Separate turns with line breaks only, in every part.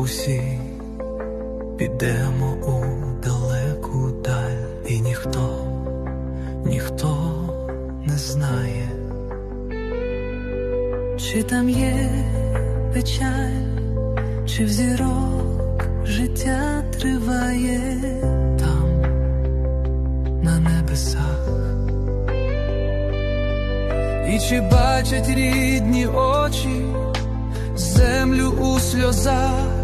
усі підемо у далеку даль, і ніхто, ніхто не знає, чи там є печаль, чи в зірок життя триває там, на небесах, і чи бачать рідні очі. Землю у сльозах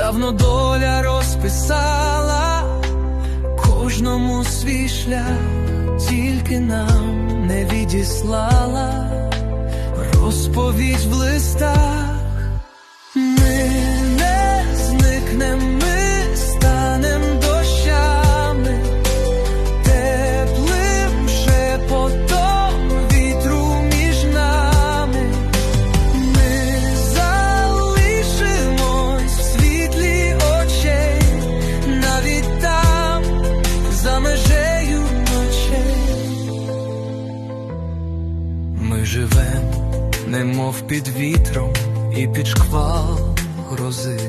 давно доля розписала кожному свій шлях, тільки нам не відіслала розповідь в листах. Живем, немов під вітром і під шквал грози,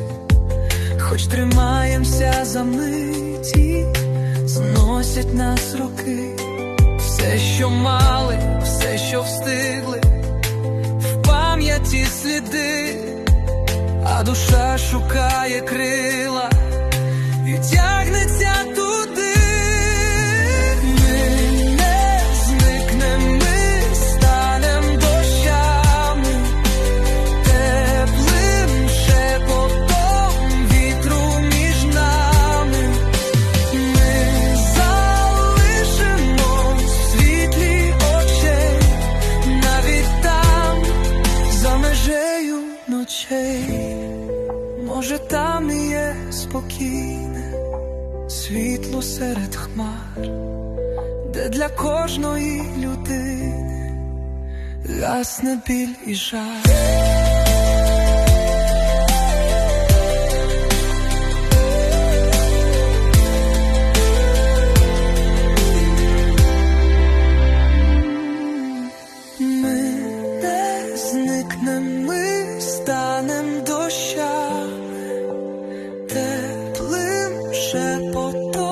хоч тримаємося за миті, зносять нас роки, все, що мали, все, що встигли, в пам'яті сліди, а душа шукає крила Може, там є спокійне світло серед хмар, де для кожної людини гасне біль і жаль. Ми не зникнем, ми станем 却不懂